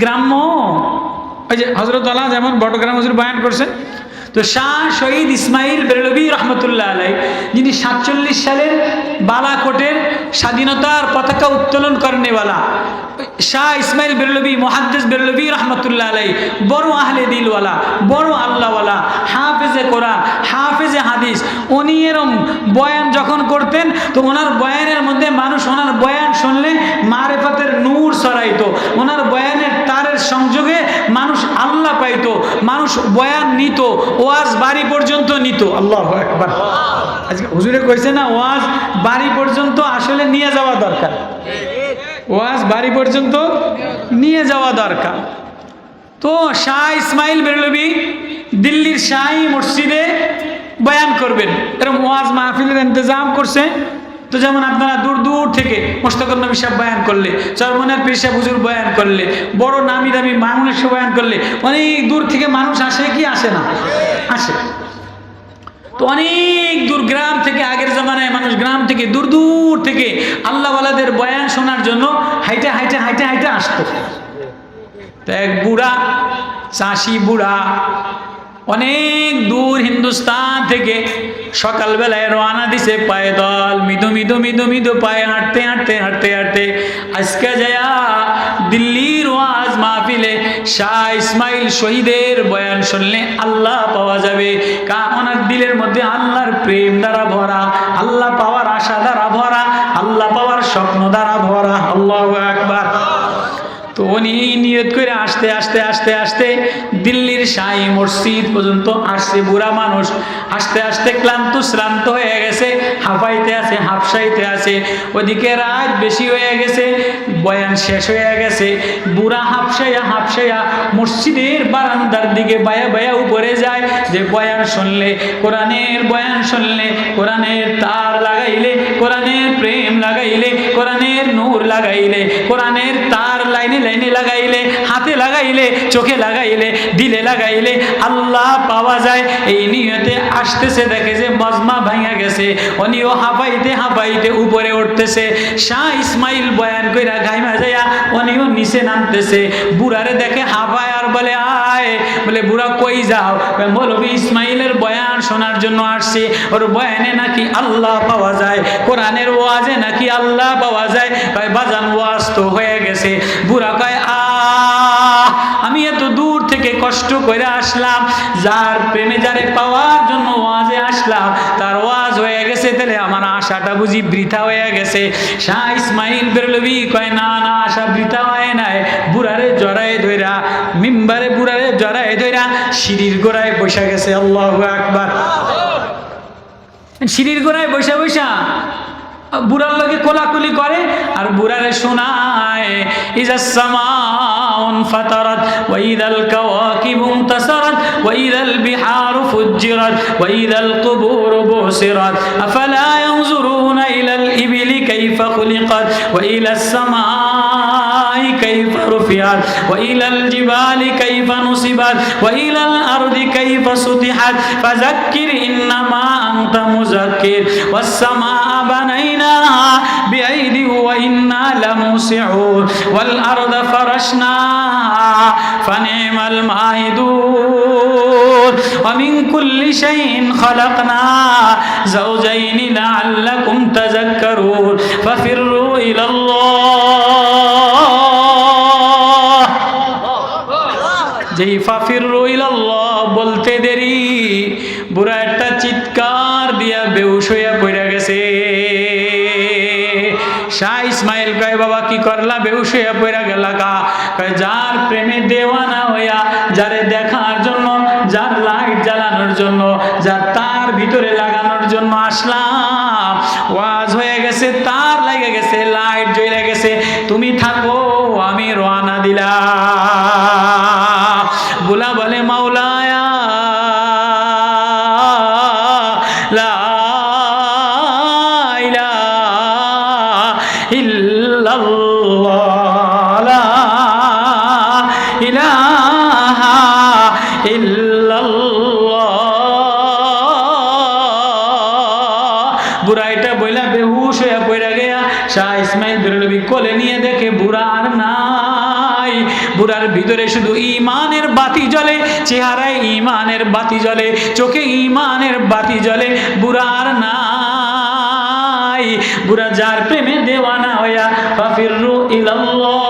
গ্রাম্য। ওই যে হজরত আল্লাহ যেমন বটগ্রাম হজুর বয়ান করছেন, তো শাহ শহীদ ইসমাইল বেরলবী রহমতুল্লাহ আলাই যিনি সাতচল্লিশ সালের বালাকোটের স্বাধীনতার পতাকা উত্তোলন করেনেওয়ালা শাহ ইসমাইল বেরলবী মহাদ্দেস বেরলবী রহমতুল্লাহ আলাই বড় আহলে দিলওয়ালা বড় আল্লাহওয়ালা হাফেজে কোরআন হাফেজে হাদিস। উনি এরম বয়ান যখন করতেন, তো ওনার বয়ানের মধ্যে মানুষ ওনার বয়ান শুনলে মারেফাতের নূর সরাইতো ওনার বয়ানের তারের সংযোগে মানুষ আল্লাহ পাইতো, মানুষ বয়ান নিত, ওয়াজ বাড়ি পর্যন্ত নিত। আল্লাহ একবার আজকে হুজুরে কইছে না, ওয়াজ বাড়ি পর্যন্ত আসলে নিয়ে যাওয়া দরকার। ওয়াজ বাড়ি পর্যন্ত নিয়ে যাওয়া দরকার। তো শাহ ইসমাইল বেরলবি দিল্লির শাহী মসজিদে বয়ান করবেন। এরকম ওয়াজ মাহফিলের ইন্তজাম করছে। তো যেমন আপনারা দূর দূর থেকে মোস্তাকুর নবী সাহেব বয়ান করলে, চরমনের সাহেব হুজুর বয়ান করলে, বড় নামি দামি মানুষ বয়ান করলে, অনেক দূর থেকে মানুষ আসে কি আসে না? আসে। তো অনেক দূর গ্রাম থেকে আগের জামানায় মানুষ গ্রাম থেকে দূর দূর থেকে আল্লাহওয়ালাদের বয়ান শোনার জন্য হাইটে হাইটে হাইটে হাইটে আসতো। তো এক বুড়া, চাষি বুড়া অনেক দূর হিন্দুস্তান থেকে সকালবেলায় রওনা দিছে পায়ে দল। মৃদু মৃদু মৃদু মৃদু পায়ে হাঁটতে হাঁটতে হাঁটতে হাঁটতে। আজকে যায়া দিল্লির ওয়াজ মাহফিলে শাহ ইসমাইল শহীদের বয়ান শুনলে আল্লাহ পাওয়া যাবে। কা ওনার দিলের মধ্যে আল্লাহর প্রেম দ্বারা ভরা, আল্লাহ পাওয়ার আশা দ্বারা ভরা, আল্লাহ পাওয়ার স্বপ্ন দ্বারা ভরা। আল্লাহ একবার তো উনি নিয়ত করে আসতে আসতে আসতে আসতে দিল্লির শাহী মসজিদ পর্যন্ত আসছে। বুড়া মানুষ আসতে আসতে ক্লান্ত, শ্রান্ত হয়ে গেছে। হাফাইতে আছে, হাফসাইতে আছে, ওদিকে রাত বেশি হয়ে গেছে, বয়ান শেষ হয়ে গেছে। বুড়া হাফসাইয়া হাফসাইয়া মসজিদের বারান্দার দিকে বায়া বায়া উপরে যায়, যে বয়ান শুনলে, কোরআনের বয়ান শুনলে, কোরআনের তার লাগাইলে, কোরআনের প্রেম লাগাইলে, কোরআনের নূর লাগাইলে, কোরআনের তার লাইনে লাইনে লাগাইলে, হাতে লাগাইলে, চোখে লাগাইলে, দিলে লাগাইলে আল্লাহ পাওয়া যায়। এই নিয়তে আসতেছে, দেখে যে মজমা ভাঙা গেছে। উনিও হাঁপাইতে হাঁপাইতে উপরে উঠতেছে, শাহ ইসমাইল বয়ান কইরা ঘাইমা যাইয়া উনিও নিচে নামতেছে। বুড়ারে দেখে হাঁপায় আর বলে, আয়। বলে, বুড়া, কই যাও? মৌলবী ইসমাইলের বয়ান শোনার জন্য আসছি। ওর বয়ানে নাকি আল্লাহ পাওয়া যায়, কোরআনের ওয়াজে নাকি আল্লাহ পাওয়া যায়। কয়, বাজান ওয়াজ তো হয়ে গেছে। বুড়া কয় আ আমি এত দূর থেকে কষ্ট করে আসলাম, যার প্রেমে যারে পাওয়ার জন্য ওয়াজে আসলাম, তার ওয়াজ আশাটা বুঝি বৃথা হয়ে গেছে। শাহ ইসমাইল বেরলবি কয়, না না, আশা বৃথা হয় নাই। বুড়ারে জড়ায় ধইরা, মিম্বারে বুড়ারে জড়ায় ধইরা সিঁড়ির গোড়ায় বসে গেছে। আল্লাহ আকবার। সিঁড়ির গোড়ায় বসে, বসা। বুড়ার লোকে কোলাকুলি করে আর বুড়ারে শোনায়, ইজাস فترت وإذا الكواكب انتصرت وإذا البحار فجرت وإذا القبور بعثرت. أفلا ينظرون إلى الإبل كيف خلقت وإلى السماء كيف رفعت وإلى الجبال كيف نصبت وإلى الأرض كيف سطحت. فذكر إنما أنت مذكر. والسماء بنيناها بأيدي وإنا لموسعون. والأرض فرشناها فنعم الماهدون ومن كل شيء خلقنا زوجين لعلكم تذكرون ففروا إلى الله যেই ফাফির রইলাল্লাহ বলতে দেরি বুড়া একটা চিৎকার দিয়া বেউস হইয়া করলা বেউস হইয়া পড়া গেলা কা যার প্রেমে দেওয়ানা হইয়া, যারে দেখার জন্য, যার লাইট জ্বালানোর জন্য, যার তার ভিতরে লাগানোর জন্য আসলাম। ওয়াজ হয়ে গেছে, তার লেগে গেছে, লাইট জ্বলে গেছে, তুমি থাকো, আমি রওনা দিলাম। বুড়ার ভিতরে শুধু ইমানের বাতি জ্বলে, চেহারায় ইমানের বাতি জ্বলে, চোখে ইমানের বাতি জ্বলে, বুড়ার নাই, বুড়া যার প্রেমে দেওয়ানা হইয়া ফাফিরু ইলাল্লাহ।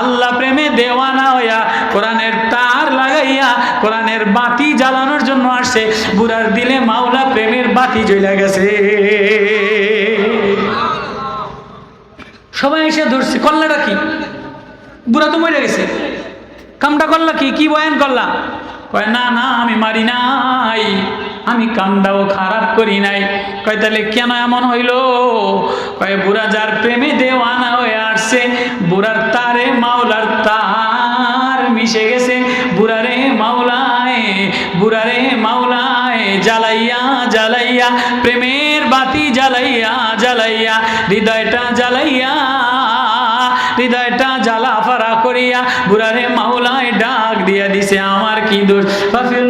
আল্লাহ প্রেমে দেওয়ানা হইয়া, কোরআনের তার লাগাইয়া, কোরআনের বাতি জ্বালানোর জন্য আসছে, বুড়ার দিলে মাওলা প্রেমের বাতি জ্বলে গেছে। সবাই এসে ধরছে কল্লাটা কি? বুড়া তো মরে গেছে। কামটা করলা কি? কি বয়ান করলা? কয়, না না, আমি মারি নাই। আমি কামটাও খারাপ করি নাই। কয়, তাহলে কেন এমন হইল? কয়, বুড়া যার প্রেমে দেওয়ানা হয়ে আসছে, বুড়ার তারে মাওলার তার মিশে গেছে, বুড়ারে মাওলায় বুড়ারে মাওলায়। জ্বালাইয়া জ্বালাইয়া, প্রেমের বাতি জ্বালাইয়া জ্বালাইয়া, হৃদয়টা জ্বালাইয়া, হৃদয়টা জ্বালা ফারা করিয়া, বুড়ারে মাওলায় ডাক দিয়া দিছে, আমার কি দোষ? ফাফির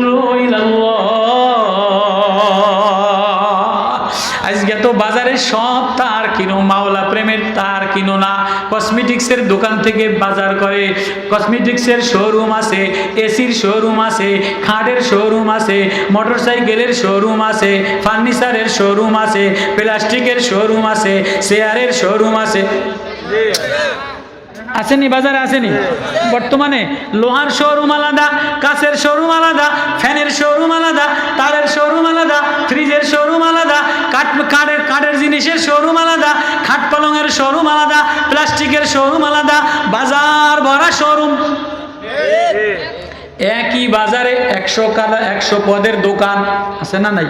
তো বাজারের সব তার, কিনো মাওলা প্রেমের তার, কিনো না। কসমেটিক্সের দোকান থেকে বাজার করে। কসমেটিক্সের শোরুম আছে এসির শোরুম আছে, খাটের শোরুম আছে মোটরসাইকেলের শোরুম আছে ফার্নিচারের শোরুম আছে প্লাস্টিকের শোরুম আছে চেয়ারের শোরুম আছে। আসেনি, বাজারে আসেনি। বর্তমানে লোহার শোরুম আলাদা কাছের শোরুম আলাদা, ফ্যানের শোরুম আলাদা, তারের শোরুম আলাদা ফ্রিজের শোরুম আলাদা, কাঠ, কাঠের কাঠের জিনিসের শোরুম আলাদা, খাট পালংয়ের শোরুম আলাদা, প্লাস্টিকের শোরুম আলাদা, বাজার ভরা শোরুম একই বাজারে একশো কালা, একশো পদের দোকান। আছে না নাই?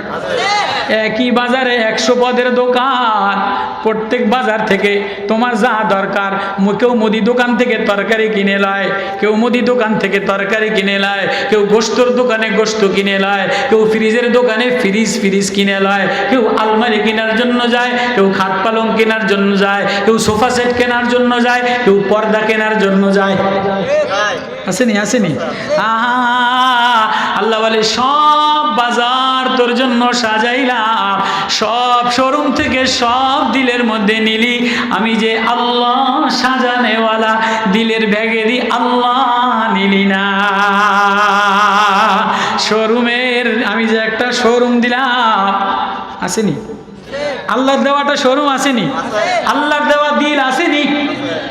একই বাজারে একশো পদের দোকান। প্রত্যেক বাজার থেকে তোমার যা দরকার কেউ মুদি দোকান থেকে তরকারি কিনে লয়, কেউ মুদি দোকান থেকে তরকারি কিনে লয়, কেউ গোস্তর দোকানে গোস্ত কিনে লয়, কেউ ফ্রিজের দোকানে ফ্রিজ ফ্রিজ কিনে লয়, কেউ আলমারি কেনার জন্য যায়, কেউ খাট পালং কেনার জন্য যায়, কেউ সোফা সেট কেনার জন্য যায়, কেউ পর্দা কেনার জন্য যায়। আসেনি আসেনি? আহা আল্লাহ বলে, সব বাজার তোর জন্য সাজাইলাম। সব শোরুম থেকে সব দিলের মধ্যে নিলি। আমি যে আল্লাহ সাজানেওয়ালা, দিলের ব্যাগে দি আল্লাহ নিলি না। শোরুমের, আমি যে একটা শোরুম দিলাম, আসেনি? আল্লাহর দেওয়াটা শোরুম আসেনি? আল্লাহর দেওয়া দিল আসেনি?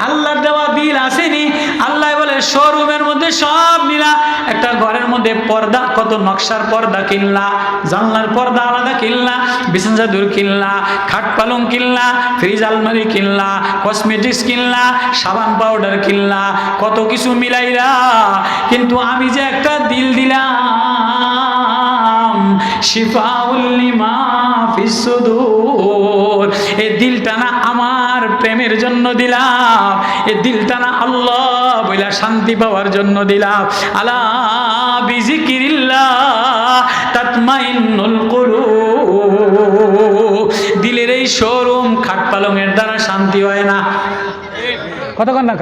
আল্লাহর দেওয়া দিল আসেনি? আল্লাহ বলে, শোরুমের মধ্যে সব নিলা একটা ঘরের মধ্যে পর্দা, কত নকশার পর্দা কিনলা, জানলার পর্দা আলাদা কিনলা বিছানা চাদর কিনলা, খাট পালং কিনলা, ফ্রিজ আলমারি কিনলা, কসমেটিক্স কিনলা, সাবান পাউডার কিনলা, কত কিছু মিলাইলা। কিন্তু আমি যে একটা দিল দিলাম শিফাউল্লিমা ফিসুদুর এই দিলটা না আমার প্রেমের জন্য দিলাম এই দিলটা না আল্লাহ বইলা শান্তি পাওয়ার জন্য দিলাম। আলা বিজিকিরিল্লাহ তাতমাইন্নুল কুলুব। দিলের এই শোরুম খাট পালংয়ের দ্বারা শান্তি হয় না। কতক্ষণ না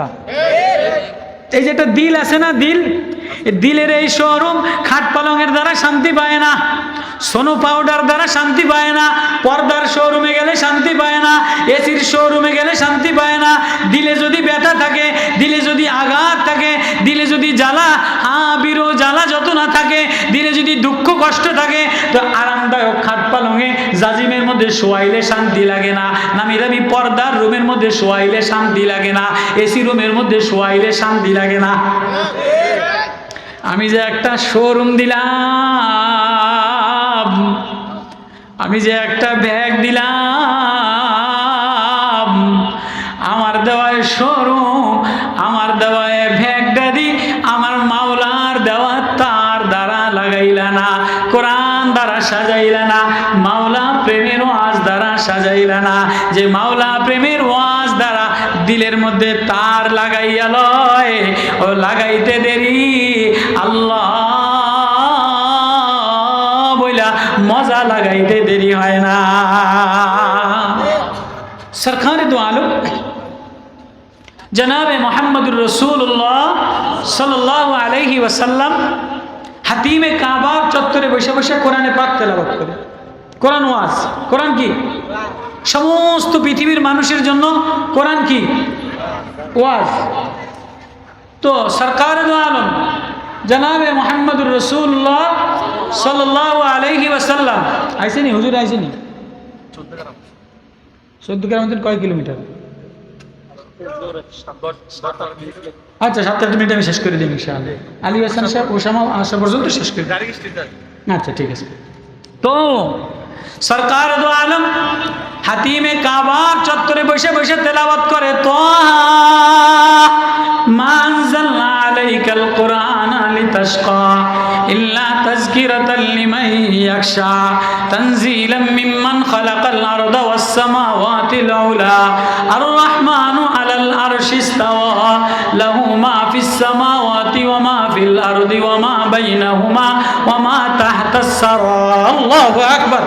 এই যেটা দিল আছে না দিল? দিলের এই শোরুম খাট পালংয়ের দ্বারা শান্তি পায় না। সোনো পাউডার দ্বারা শান্তি পায় না, পর্দার শোরুমে গেলে শান্তি পায় না, এসির শোরুমে গেলে শান্তি পায় না, দিলে যদি ব্যথা থাকে, দিলে যদি আঘাত থাকে, দিলে যদি জ্বালা, হা বিরো জ্বালা যত না থাকে, দিলে যদি দুঃখ, কষ্ট থাকে, তো আরামদায়ক খাট পালংয়ে জাজিমের মধ্যে শোয়াইলে শান্তি লাগে না নামি দামি পর্দার রুমের মধ্যে শোয়াইলে শান্তি লাগে না, এসি রুমের মধ্যে শোয়াইলে শান্তি লাগে না। আমি যে একটা শোরুম দিলাম আমি যে একটা ব্যাগ দিলাম, আমার দেওয়ায় সরু, আমার দেওয়ায় ব্যাগটা দি আমার মাওলার দেওয়া তার দ্বারা লাগাইলা না, কোরআন দ্বারা সাজাইলা না, মাওলা প্রেমের ওয়াজ দ্বারা সাজাইলা না, যে মাওলা প্রেমের ওয়াজ দ্বারা দিলের মধ্যে তার লাগাইয়া লয়, ও লাগাইতে দেরি, আল্লাহ মজা লাগাইতে দেরি হয় না। সরকারি দো জনাবে মোহাম্মদুর রসুল্লাহ সাল্লাহ আলহি ওয়াসাল্লাম হাতিমে কাবার চত্বরে বসে বসে কোরআনে পাক তেলাবাত করে। কোরআন ওয়াজ, কোরআন কি? সমস্ত পৃথিবীর মানুষের জন্য কোরআন কি? ওয়াজ। তো সরকার আলম জনাবে মোহাম্মদুর রসুল্লাহ সাল্লাহ আলহি ওয়াসাল্লাম। আইসেনি হুজুর আইসেনি চোদ্দ গ্রাম কয় কিলোমিটার? আচ্ছা সাত আট মিনিট আমি শেষ করে দিই ইনশাআল্লাহ। আলী হাসান সাহেব, ওসামা আসা পর্যন্ত শেষ করে। আচ্ছা ঠিক আছে। তো, সরকার দো আলম হাতিমে কাবার চত্বরে বসে বসে তেলাওয়াত করে তো মানজালনা আলাইকাল কুরআনা লিতাশকা ইল্লা تذكرة لمن يخشى. تنزيلا ممن خلق الأرض والسماوات العلى. الرحمن على الأرش استوى. له ما في السماوات وما في الأرض وما بينهما وما تحت الثرى. الله أكبر.